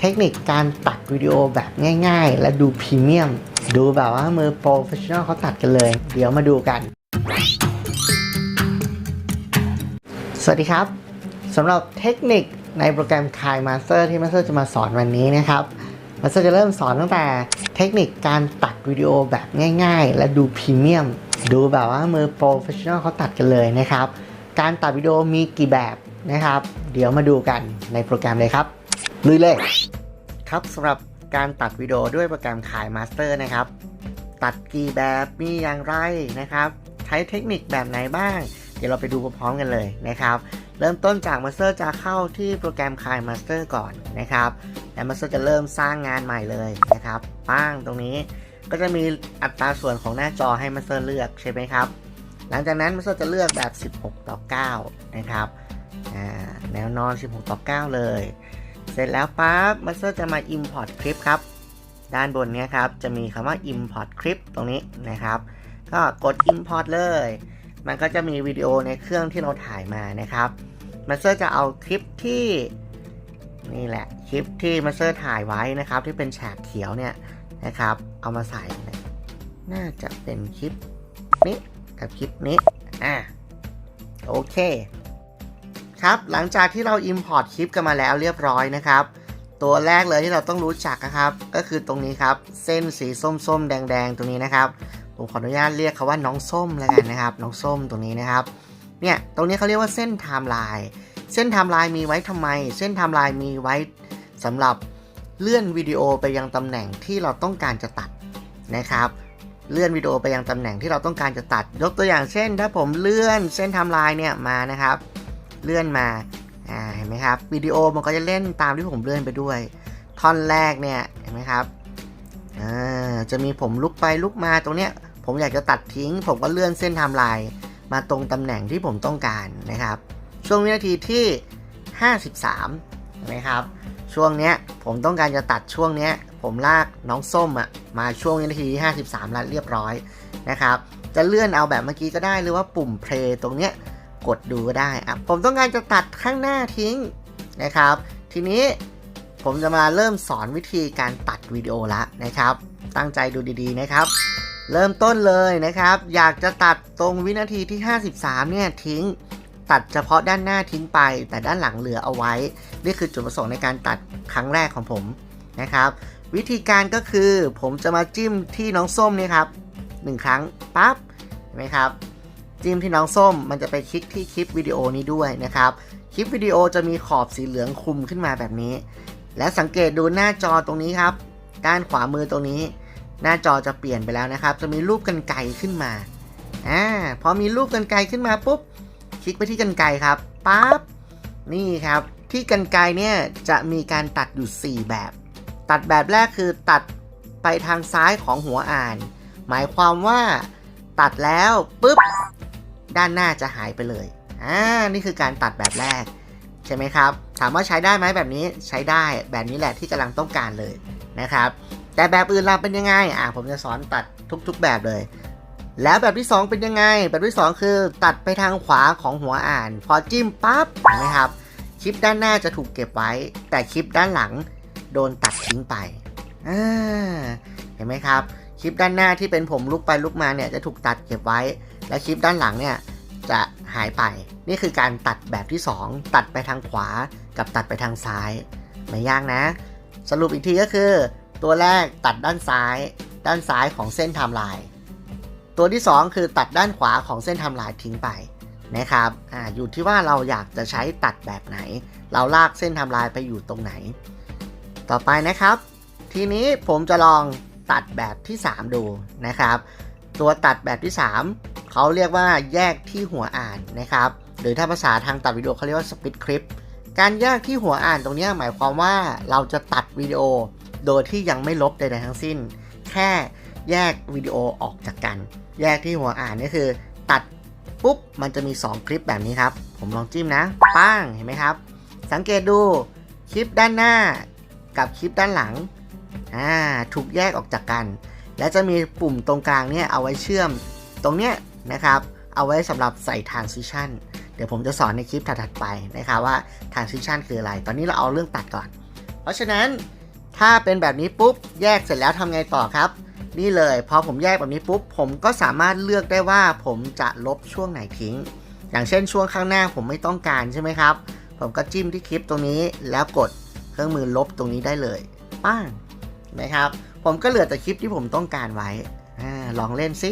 เทคนิคการตัดวิดีโอแบบง่ายๆ และดูพรีเมียม ดูแบบว่ามือโปรเฟชชั่นอลเขาตัดกันเลย เดี๋ยวมาดูกัน สวัสดีครับสำหรับเทคนิคในโปรแกรม Kai Master ที่ Master จะมาสอนวันนี้นะครับ Master จะเริ่มสอนตั้งแต่เทคนิคการตัดวิดีโอแบบง่ายๆ และดูพรีเมียม ดูแบบว่ามือโปรเฟชชั่นอลเขาตัดกันเลยนะครับ การตัดวิดีโอมีกี่แบบนะครับ เดี๋ยวมาดูกันในโปรแกรมเลยครับ ลุยเลยครับสำหรับการตัดวิดีโอด้วยโปรแกรม Kai Master นะครับ ตัดกี่แบบมีอย่างไรนะครับ ใช้เทคนิคแบบไหนบ้าง เดี๋ยวเราไปดูพร้อมๆกันเลยนะครับ เริ่มต้นจาก Master จะเข้าที่โปรแกรม Kai Master ก่อนนะครับแล้ว Master จะเริ่มสร้างงานใหม่เลยนะครับป้างตรงนี้ก็จะมีอัตราส่วนของหน้าจอให้ Master เลือกใช่ไหมครับ หลังจากนั้น Master จะเลือกแบบ 16 ต่อ 9 นะครับแนวนอน 16 ต่อ 9 เลย สร็จแล้วปั๊บ Master จะมา Import คลิปครับ ด้านบนเนี้ยครับจะมีคำว่า Import คลิปตรงนี้นะครับ ก็กด Import เลย มันก็จะมีวิดีโอในเครื่องที่เราถ่ายมานะครับมาสเตอร์จะเอาคลิปที่นี่แหละคลิปที่มาสเตอร์ถ่ายไว้นะครับ ที่เป็นฉากเขียวเนี่ยนะครับ เอามาใส่นะน่าจะเป็นคลิปนี้กับคลิปนี้อะโอเค ครับหลังจากที่เรา Import คลิปกันมาแล้วเรียบร้อยนะครับ ตัวแรกเลยที่เราต้องรู้จักนะครับ ก็คือตรงนี้ครับ เส้นสีส้มๆ แดง ๆ ตรงนี้นะครับ ผมขออนุญาตเรียกเขาว่าน้องส้มแล้วกันนะครับ น้องส้มตรงนี้นะครับ เนี่ยตรงนี้เขาเรียกว่าเส้นไทม์ไลน์เส้นไทม์ไลน์มีไว้ทำไม เส้นไทม์ไลน์มีไว้สำหรับเลื่อนวิดีโอไปยังตำแหน่งที่เราต้องการจะตัดนะครับเลื่อนวิดีโอไปยังตำแหน่งที่เราต้องการจะตัด ยกตัวอย่างเช่น ถ้าผมเลื่อนเส้นไทม์ไลน์เนี่ยมานะครับ เลื่อนมาอ่าเห็นไหมครับวิดีโอมันก็จะเล่นตามที่ผมเลื่อนไปด้วย ท่อนแรกเนี่ยเห็นไหมครับอ่าจะมีผมลุกไปลุกมาตรงเนี้ยผมอยากจะตัดทิ้ง ผมก็เลื่อนเส้นไทม์ไลน์มาตรงตำแหน่งที่ผมต้องการนะครับ ช่วงวินาทีที่ 53นะครับ ช่วงเนี้ยผมต้องการจะตัดช่วงเนี้ยผมลากน้องส้มอะมาช่วงวินาทีที่53แล้วเรียบร้อยนะครับ จะเลื่อนเอาแบบเมื่อกี้ก็ได้หรือว่าปุ่มเพลย์ตรงเนี้ย กดดูก็ได้อะผมต้องการจะตัดข้างหน้าทิ้งนะครับ ทีนี้ผมจะมาเริ่มสอนวิธีการตัดวิดีโอละนะครับ ตั้งใจดูดีๆนะครับ เริ่มต้นเลยนะครับ อยากจะตัดตรงวินาทีที่ 53 เนี่ยทิ้งตัดเฉพาะด้านหน้าทิ้งไป แต่ด้านหลังเหลือเอาไว้ นี่คือจุดประสงค์ในการตัดครั้งแรกของผมนะครับ วิธีการก็คือผมจะมาจิ้มที่น้องส้มนี่ครับหนึ่งครั้งปั๊บเห็นไหมครับ จิ้มที่น้องส้มมันจะไปคลิกที่คลิปวิดีโอนี้ด้วยนะครับ คลิปวิดีโอจะมีขอบสีเหลืองคลุมขึ้นมาแบบนี้ และสังเกตดูหน้าจอตรงนี้ครับ ด้านขวามือตรงนี้ หน้าจอจะเปลี่ยนไปแล้วนะครับ จะมีรูปกันไกขึ้นมาอ่าพอมีรูปกันไกขึ้นมาปุ๊บ คลิกไปที่กันไกครับปั๊บนี่ครับ ที่กันไกเนี่ยจะมีการตัดอยู่ 4 แบบ ตัดแบบแรกคือตัดไปทางซ้ายของหัวอ่าน หมายความว่าตัดแล้วปุ๊บ ด้านหน้าจะหายไปเลย อ่า นี่คือการตัดแบบแรก ใช่ไหมครับ ถามว่าใช้ได้ไหมแบบนี้ใช้ได้แบบนี้แหละที่กำลังต้องการเลยนะครับ แต่แบบอื่นเราเป็นยังไง อ่าผมจะสอนตัดทุกๆแบบเลย แล้วแบบที่ 2 เป็นยังไง แบบที่ 2 คือ ตัดไปทางขวาของหัวอ่าน พอจิ้มปั๊บเห็นไหมครับคลิปด้านหน้าจะถูกเก็บไว้ แต่คลิปด้านหลังโดนตัดทิ้งไปอ่าเห็นไหมครับ คลิปด้านหน้าที่เป็นผมลุกไปลุกมาเนี่ยจะถูกตัดเก็บไว้ และคลิปด้านหลังเนี่ยจะหายไป นี่คือการตัดแบบที่ 2 ตัดไปทางขวากับตัดไปทางซ้าย ไม่ยากนะ สรุปอีกทีก็คือ ตัวแรกตัดด้านซ้าย ด้านซ้ายของเส้นไทม์ไลน์ตัวที่ 2 คือตัดด้านขวาของเส้นไทม์ไลน์ทิ้งไปนะครับออยู่ที่ว่าเราอยากจะใช้ตัดแบบไหน เราลากเส้นไทม์ไลน์ไปอยู่ตรงไหน ต่อไปนะครับ ทีนี้ผมจะลองตัดแบบที่ 3 ดูนะครับ ตัวตัดแบบที่ 3 เขาเรียกว่าแยกที่หัวอ่านนะครับ หรือถ้าภาษาทางตัดวิดีโอเขาเรียกว่าสปิดคลิปการแยกที่หัวอ่านตรงนี้หมายความว่าเราจะตัดวิดีโอโดยที่ยังไม่ลบใดๆทั้งสิ้น แค่แยกวิดีโอออกจากกัน แยกที่หัวอ่านนี่คือ ตัดปุ๊บมันจะมี 2 คลิปแบบนี้ครับ ผมลองจิ้มนะป้างเห็นไหมครับ สังเกตดูคลิปด้านหน้ากับคลิปด้านหลังอ่าถูกแยกออกจากกัน และจะมีปุ่มตรงกลางเนี่ยเอาไว้เชื่อมตรงเนี้ยนะครับ เอาไว้สำหรับใส่ transition เดี๋ยวผมจะสอนในคลิปถัดๆไปนะครับว่า transition คืออะไร ตอนนี้เราเอาเรื่องตัดก่อน เพราะฉะนั้นถ้าเป็นแบบนี้ปุ๊บแยกเสร็จแล้วทำไงต่อครับ นี่เลยพอผมแยกแบบนี้ปุ๊บผมก็สามารถเลือกได้ว่าผมจะลบช่วงไหนทิ้ง อย่างเช่นช่วงข้างหน้าผมไม่ต้องการใช่ไหมครับ ผมก็จิ้มที่คลิปตรงนี้แล้วกดเครื่องมือลบตรงนี้ได้เลยป้างนไหมครับ ผมก็เหลือแต่คลิปที่ผมต้องการไว้อลองเล่นสิ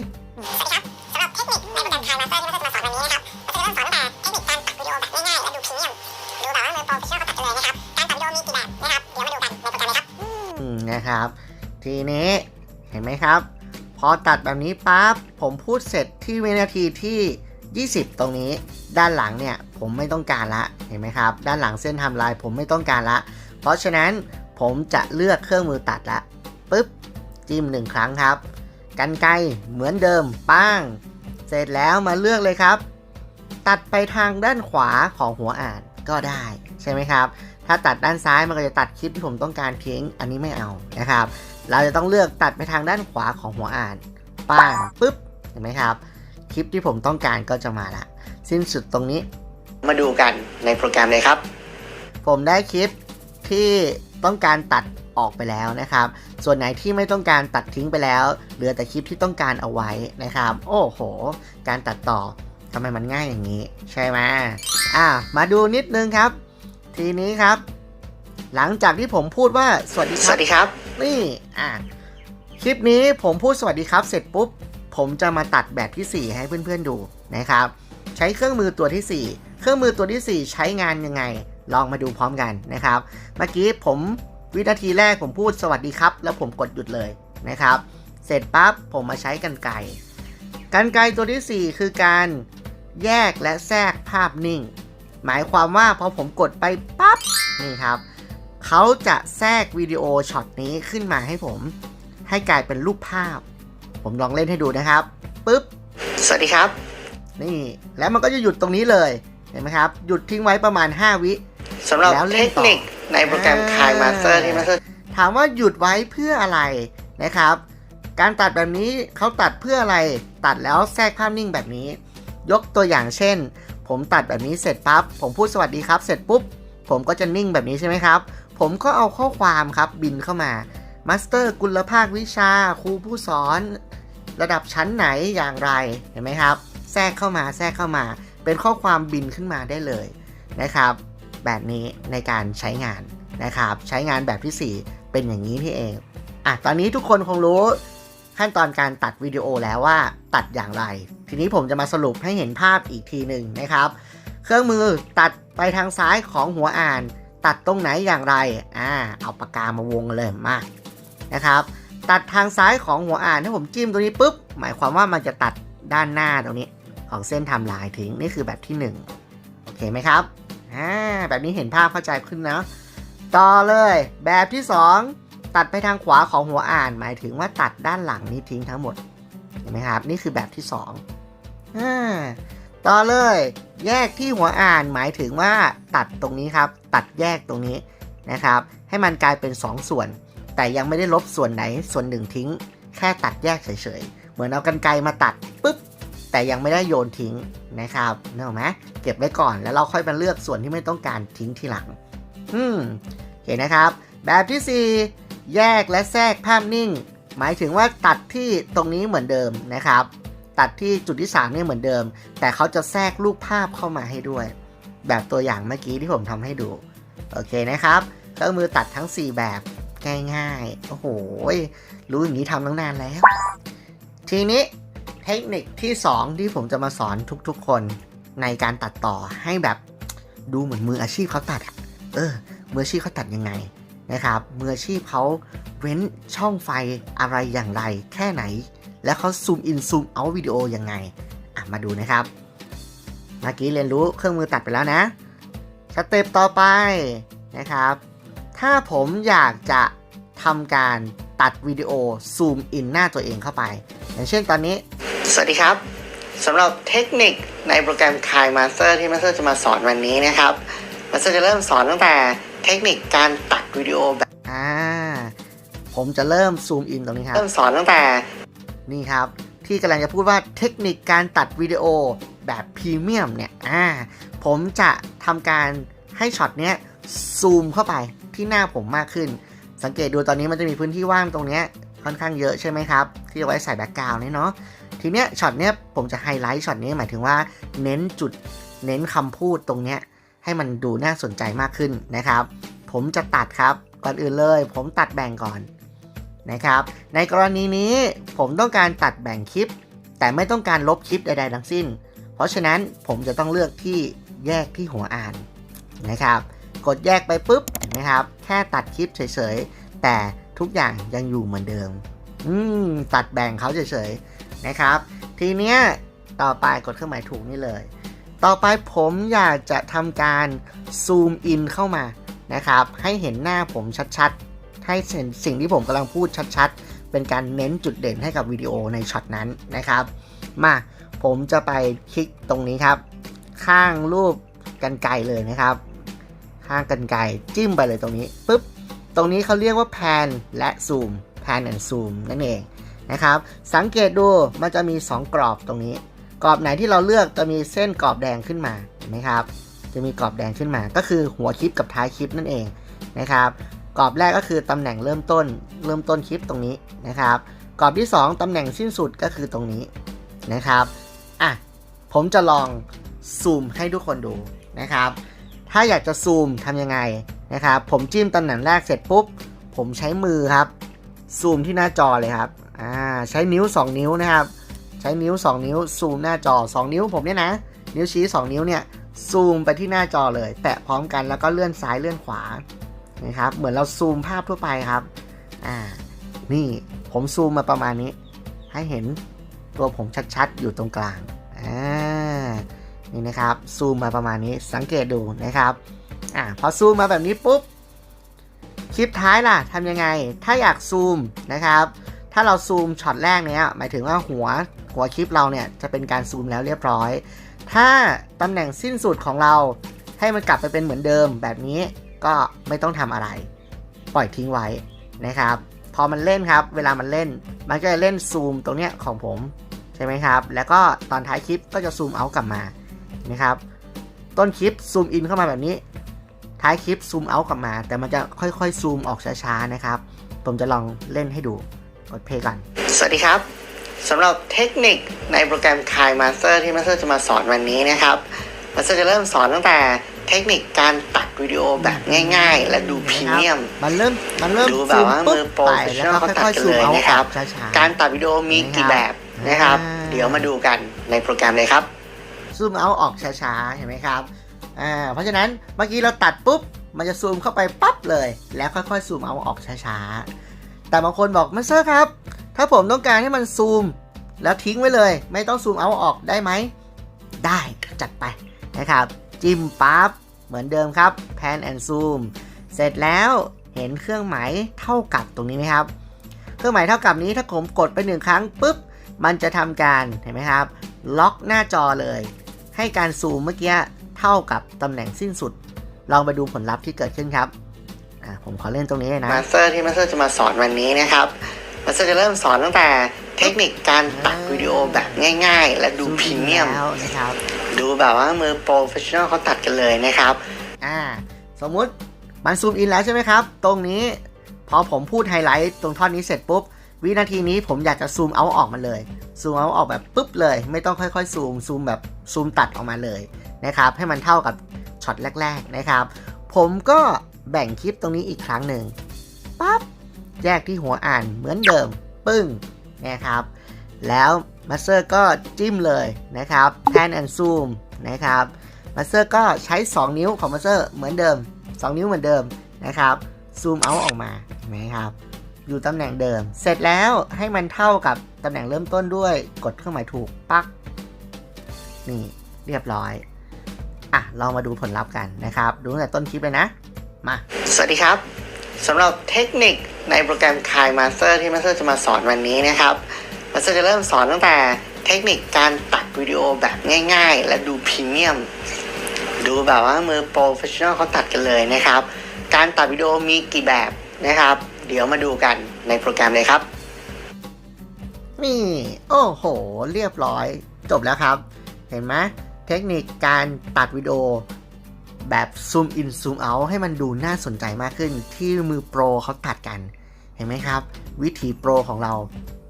สำหรับเทคนิคในกายมาสเตอร์ที่เราจะมาสอนวันนี้นะครับเริ่มสอนตั้งแต่เทคนิคการตัดวีโอแบบง่ายและดูเมียมดูแบบว่ามือโปรเฟชชั่ยวขัดแตรนะครับการตัดวีโอมีติดแดดนะครับเดี๋ยวมาดูกันในโปรแกรมเลยครับนะครับ ที่นี้เห็นไหมครับ พอตัดแบบนี้ปั๊บผมพูดเสร็จที่วินาทีที่ 20 ตรงนี้ ด้านหลังเนี่ยผมไม่ต้องการละเห็นไหมครับ ด้านหลังเส้นทำลายผมไม่ต้องการละ เพราะฉะนั้นผมจะเลือกเครื่องมือตัดละ จิ้มหนึ่งครั้งครับ กันไกลเหมือนเดิมป้าง เสร็จแล้วมาเลือกเลยครับ ตัดไปทางด้านขวาของหัวอ่านก็ได้ ใช่ไหมครับ ถ้าตัดด้านซ้ายมันก็จะตัดคลิปที่ผมต้องการทิ้งอันนี้ไม่เอานะครับ เราจะต้องเลือกตัดไปทางด้านขวาของหัวอ่าน ป้างปุ๊บเห็นไหมครับ คลิปที่ผมต้องการก็จะมาละสิ้นสุดตรงนี้ มาดูกันในโปรแกรมเลยครับ ผมได้คลิปที่ต้องการตัด ออกไปแล้วนะครับ ส่วนไหนที่ไม่ต้องการตัดทิ้งไปแล้ว เหลือแต่คลิปที่ต้องการเอาไว้นะครับ โอ้โห การตัดต่อทำไมมันง่ายอย่างนี้ ใช่ไหมอ่ามาดูนิดนึงครับ ทีนี้ครับ หลังจากที่ผมพูดว่าสวัสดีครับสวัสดีครับ นี่อะคลิปนี้ผมพูดสวัสดีครับ เสร็จปุ๊บ ผมจะมาตัดแบบที่ 4 ให้เพื่อนๆดูนะครับ ใช้เครื่องมือตัวที่ 4 เครื่องมือตัวที่ 4 ใช้งานยังไง ลองมาดูพร้อมกันนะครับ เมื่อกี้ผม วินาทีแรกผมพูดสวัสดีครับ แล้วผมกดหยุดเลยนะครับ เสร็จปั๊บผมมาใช้กันไกกันไกตัวที่ 4 คือการแยกและแทรกภาพนิ่ง หมายความว่าพอผมกดไปปั๊บนี่ครับเขาจะแทรกวิดีโอช็อตนี้ขึ้นมาให้ผม ให้กลายเป็นรูปภาพ ผมลองเล่นให้ดูนะครับปึ๊บสวัสดีครับ นี่แล้วมันก็จะหยุดตรงนี้เลยเห็นไหมครับ หยุดทิ้งไว้ประมาณ 5 วิ สำหรับเทคนิคในโปรแกรม Kai Master ที่ Master ถามว่าหยุดไว้เพื่ออะไรนะครับ การตัดแบบนี้เขาตัดเพื่ออะไร ตัดแล้วแทรกภาพนิ่งแบบนี้ ยกตัวอย่างเช่น ผมตัดแบบนี้เสร็จปั๊บผมพูดสวัสดีครับ เสร็จปุ๊บ ผมก็จะนิ่งแบบนี้ใช่ไหมครับ ผมก็เอาข้อความครับบินเข้ามามาสเตอร์กุลภาควิชาครูผู้สอน ระดับชั้นไหนอย่างไรเห็นไหมครับ แทรกเข้ามาแทรกเข้ามา เป็นข้อความบินขึ้นมาได้เลยนะครับ แบบนี้ในการใช้งานนะครับ ใช้งานแบบที่ 4 เป็นอย่างนี้ที่เองอะตอนนี้ทุกคนคงรู้ขั้นตอนการตัดวิดีโอแล้วว่าตัดอย่างไร ทีนี้ผมจะมาสรุปให้เห็นภาพอีกทีหนึ่งนะครับ เครื่องมือตัดไปทางซ้ายของหัวอ่าน ตัดตรงไหนอย่างไรอ่าเอาปากกามาวงเลยมานะครับ ตัดทางซ้ายของหัวอ่านถ้าผมจิ้มตรงนี้ปุ๊บ หมายความว่ามันจะตัดด้านหน้าตรงนี้ของเส้นทำลายทิ้งนี่คือแบบที่ 1 โอเคไหมครับ อ่าแบบนี้เห็นภาพเข้าใจขึ้นนะ ต่อเลยแบบที่ 2 ตัดไปทางขวาของหัวอ่าน หมายถึงว่าตัดด้านหลังนี้ทิ้งทั้งหมดเห็นไหมครับ นี่คือแบบที่2อ่าต่อเลยแยกที่หัวอ่านหมายถึงว่าตัดตรงนี้ครับ ตัดแยกตรงนี้นะครับ ให้มันกลายเป็น 2 ส่วน แต่ยังไม่ได้ลบส่วนไหนส่วนหนึ่งทิ้ง แค่ตัดแยกเฉยๆ เหมือนเอากันไกลมาตัดปุ๊บ แต่ยังไม่ได้โยนทิ้งนะครับนึกออกไหมเก็บไว้ก่อนแล้วเราค่อยมาเลือกส่วนที่ไม่ต้องการทิ้งทีหลัง อืมเห็นนะครับ แบบที่ 4 แยกและแทรกภาพนิ่ง หมายถึงว่าตัดที่ตรงนี้เหมือนเดิมนะครับ ตัดที่จุดที่3นี่เหมือนเดิม แต่เขาจะแทรกรูปภาพเข้ามาให้ด้วย แบบตัวอย่างเมื่อกี้ที่ผมทำให้ดู โอเคนะครับเครื่องมือตัดทั้ง 4 แบบง่ายๆโอ้โหรู้อย่างนี้ทำตั้งนานแล้ว ทีนี้ เทคนิคที่ 2 ที่ผมจะมาสอนทุกๆคนในการตัดต่อให้แบบดูเหมือนมืออาชีพเขาตัดอะเออ มืออาชีพเขาตัดยังไงนะครับ มืออาชีพเขาเว้นช่องไฟอะไรอย่างไร แค่ไหน แล้วเขาซูมอินซูมเอาวิดีโอยังไงอะมาดูนะครับ เมื่อกี้เรียนรู้เครื่องมือตัดไปแล้วนะ สเต็ปต่อไปนะครับ ถ้าผมอยากจะทำการตัดวิดีโอซูมอินหน้าตัวเองเข้าไป อย่างเช่นตอนนี้ สวัสดีครับสำหรับเทคนิคในโปรแกรม Kai Master ที่ Master จะมาสอนวันนี้นะครับ Master จะเริ่มสอนตั้งแต่เทคนิคการตัดวิดีโอแบบอ่าผมจะเริ่มซูมอินตรงนี้ครับ เริ่มสอนตั้งแต่นี่ครับ ที่กำลังจะพูดว่าเทคนิคการตัดวิดีโอแบบพรีเมียมเนี่ยอ่าผมจะทำการให้ช็อตเนี้ยซูมเข้าไปที่หน้าผมมากขึ้น สังเกตดูตอนนี้มันจะมีพื้นที่ว่างตรงเนี้ยค่อนข้างเยอะใช่ไหมครับ ที่เอาไว้ใส่แบ็กกราวน์เนี่ยเนาะ ทีเนี้ยช็อตเนี้ยผมจะไฮไลท์ช็อตนี้หมายถึงว่าเน้นจุดเน้นคำพูดตรงเนี้ยให้มันดูน่าสนใจมากขึ้นนะครับ ผมจะตัดครับก่อนอื่นเลย ผมตัดแบ่งก่อนนะครับ ในกรณีนี้ผมต้องการตัดแบ่งคลิป แต่ไม่ต้องการลบคลิปใดๆทั้งสิ้น เพราะฉะนั้นผมจะต้องเลือกที่แยกที่หัวอ่านนะครับ กดแยกไปปุ๊บนะครับ แค่ตัดคลิปเฉยๆแต่ทุกอย่างยังอยู่เหมือนเดิม อืมตัดแบ่งเขาเฉยๆ นะครับ ทีเนี้ยต่อไปกดเครื่องหมายถูกนี่เลย ต่อไปผมอยากจะทำการซูมอินเข้ามานะครับ ให้เห็นหน้าผมชัดๆ ให้เห็นสิ่งที่ผมกำลังพูดชัดๆ เป็นการเน้นจุดเด่นให้กับวิดีโอในช็อตนั้นนะครับ มาผมจะไปคลิกตรงนี้ครับ ข้างรูปกันไกลเลยนะครับ ข้างกันไกลจิ้มไปเลยตรงนี้ปุ๊บตรงนี้เขาเรียกว่าแพนและซูมแพนแอนซูมนั่นเอง นะครับ สังเกตดูมันจะมี 2 กรอบตรงนี้ กรอบไหนที่เราเลือกจะมีเส้นกรอบแดงขึ้นมาเห็นไหมครับ จะมีกรอบแดงขึ้นมา ก็คือหัวคลิปกับท้ายคลิปนั่นเองนะครับกรอบแรกก็คือตำแหน่งเริ่มต้น เริ่มต้นคลิปตรงนี้นะครับกรอบที่ 2ตำแหน่งสิ้นสุดก็คือตรงนี้นะครับอะผมจะลองซูมให้ทุกคนดูนะครับ ถ้าอยากจะซูมทำยังไงนะครับ ผมจิ้มตำแหน่งแรกเสร็จปุ๊บ ผมใช้มือครับ ซูมที่หน้าจอเลยครับ ใช้นิ้ว 2 นิ้วนะครับ ใช้นิ้ว 2 นิ้วซูมหน้าจอ 2 นิ้วผมเนี่ยนะ นิ้วชี้ 2 นิ้วเนี่ยซูมไปที่หน้าจอเลย แตะพร้อมกันแล้วก็เลื่อนซ้ายเลื่อนขวานะครับ เหมือนเราซูมภาพทั่วไปครับ อ่า นี่ผมซูมมาประมาณนี้ ให้เห็นตัวผมชัดๆ อยู่ตรงกลาง อ่า นี่นะครับ ซูมมาประมาณนี้ สังเกตดูนะครับ อ่า พอซูมมาแบบนี้ปุ๊บ คลิปท้ายล่ะทำยังไง ถ้าอยากซูมนะครับ ถ้าเราซูมช็อตแรกเนี้ยหมายถึงว่าหัวหัวคลิปเราเนี่ยจะเป็นการซูมแล้วเรียบร้อย ถ้าตำแหน่งสิ้นสุดของเราให้มันกลับไปเป็นเหมือนเดิมแบบนี้ก็ไม่ต้องทำอะไร ปล่อยทิ้งไว้นะครับ พอมันเล่นครับ เวลามันเล่น มันก็จะเล่นซูมตรงเนี้ยของผมใช่ไหมครับ แล้วก็ตอนท้ายคลิปก็จะซูมเอากลับมานะครับ ต้นคลิปซูมอินเข้ามาแบบนี้ ท้ายคลิปซูมเอากลับมา แต่มันจะค่อยๆซูมออกช้าๆนะครับ ผมจะลองเล่นให้ดู กดเพลย์ก่อนสวัสดีครับสำหรับเทคนิคในโปรแกรม Kai Master ที่ Master จะมาสอนวันนี้นะครับ Master จะเริ่มสอนตั้งแต่เทคนิคการตัดวิดีโอแบบง่าย ๆ และดูพรีเมียม มันเริ่มมันเริ่มดูแบบว่ามือโปรไปเฟชชั่แล้นวอลก็เขาตัดค่อยกันๆซูเลมยเอานะครับออกช้าๆการตัดวิดีโอมีกี่แบบนะครับอ่าเดี๋ยวมาดูกันในโปรแกรมเลยครับซูมเอาออกช้าๆเห็นไหมครับอ่าเพราะฉะนั้นเมื่อกี้เราตัดปุ๊บ มันจะซูมเข้าไปปั๊บเลย แล้วค่อยๆซูมเอาออกช้าๆ แต่บางคนบอกมาสเตอร์ครับ ถ้าผมต้องการให้มันซูม แล้วทิ้งไว้เลย ไม่ต้องซูมเอาออกได้ไหม ได้จัดไปนะครับ จิ้มปั๊บ เหมือนเดิมครับแพนแอนซูมเสร็จแล้วเห็นเครื่องหมายเท่ากับตรงนี้ไหมครับ เครื่องหมายเท่ากับนี้ถ้าผมกดไปหนึ่งครั้งปุ๊บมันจะทำการเห็นไหมครับ ล็อกหน้าจอเลย ให้การซูมเมื่อกี้เท่ากับตำแหน่งสิ้นสุด ลองไปดูผลลัพธ์ที่เกิดขึ้นครับ อ่าผมขอเล่นตรงนี้เลยนะมาสเตอร์ที่มาสเตอร์จะมาสอนวันนี้นะครับมาสเตอร์จะเริ่มสอนตั้งแต่เทคนิคการตัดวิดีโอแบบง่าย ๆ และดูพรีเมียมแล้วนะครับ ดูแบบว่ามือโปรเฟชชั่นอลเขาตัดกันเลยนะครับ อ่า สมมุติมันซูมอินแล้วใช่ไหมครับ ตรงนี้พอผมพูดไฮไลท์ตรงท่อนนี้เสร็จปุ๊บ วินาทีนี้ผมอยากจะซูมเอาออกมาเลย ซูมเอาออกแบบปุ๊บเลย ไม่ต้องค่อยๆ ซูม ซูมแบบซูมตัดออกมาเลยนะครับ ให้มันเท่ากับช็อตแรก ๆนะครับ ผมก็ แบ่งคลิปตรงนี้อีกครั้งหนึ่งปั๊บแยกที่หัวอ่านเหมือนเดิม ปึ้งนะครับ แล้วมาสเตอร์ก็จิ้มเลยนะครับแทนแอนซูมนะครับมาสเตอร์ก็ใช้ 2 นิ้วของมาสเตอร์เหมือนเดิม 2 นิ้วเหมือนเดิมนะครับซูมเอาออกมาเห็นไหมครับอยู่ตำแหน่งเดิม เสร็จแล้วให้มันเท่ากับตำแหน่งเริ่มต้นด้วยกดเครื่องหมายถูกปักนี่เรียบร้อยอะลองมาดูผลลัพธ์กันนะครับ ดูตั้งแต่ต้นคลิปเลยนะ มา สวัสดีครับสำหรับเทคนิคในโปรแกรม Kai Master ที่ Master จะมาสอนวันนี้นะครับมาสเตอร์จะเริ่มสอนตั้งแต่เทคนิคการตัดวิดีโอแบบง่าย ๆ และดูพรีเมียม ดูแบบว่ามือโปรเฟชชั่นอลเขาตัดกันเลยนะครับ การตัดวิดีโอมีกี่แบบนะครับ เดี๋ยวมาดูกันในโปรแกรมเลยครับ นี่โอ้โห เรียบร้อยจบแล้วครับ เห็นไหมเทคนิคการตัดวิดีโอ แบบซูมอินซูมเอาให้มันดูน่าสนใจมากขึ้นที่มือโปรเขาตัดกัน เห็นไหมครับ วิธีโปรของเรา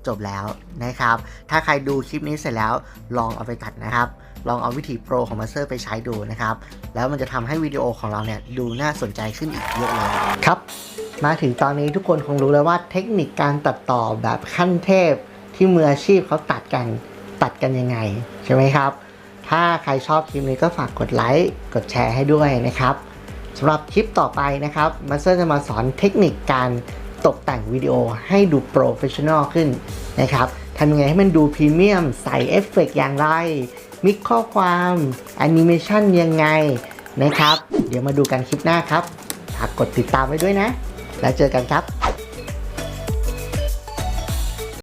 จบแล้วนะครับ ถ้าใครดูคลิปนี้เสร็จแล้วลองเอาไปตัดนะครับ ลองเอาวิธีโปรของมาสเตอร์ไปใช้ดูนะครับ แล้วมันจะทำให้วิดีโอของเราเนี่ยดูน่าสนใจขึ้นอีกเยอะเลยครับ มาถึงตอนนี้ทุกคนคงรู้แล้วว่าเทคนิคการตัดต่อแบบขั้นเทพที่มืออาชีพเขาตัดกันตัดกันยังไง ใช่ไหมครับ ถ้าใครชอบคลิปนี้ก็ฝากกดไลค์ กดแชร์ให้ด้วยนะครับสำหรับคลิปต่อไปนะครับมาสเตอร์จะมาสอนเทคนิคการตกแต่งวิดีโอให้ดูโปรเฟชชั่นอลขึ้นนะครับทำยังไงให้มันดูพรีเมียม ใส่เอฟเฟกต์อย่างไร มิกข้อความแอนิเมชันยังไงนะครับ เดี๋ยวมาดูกันคลิปหน้าครับ ฝากกดติดตามไว้ด้วยนะ แล้วเจอกันครับ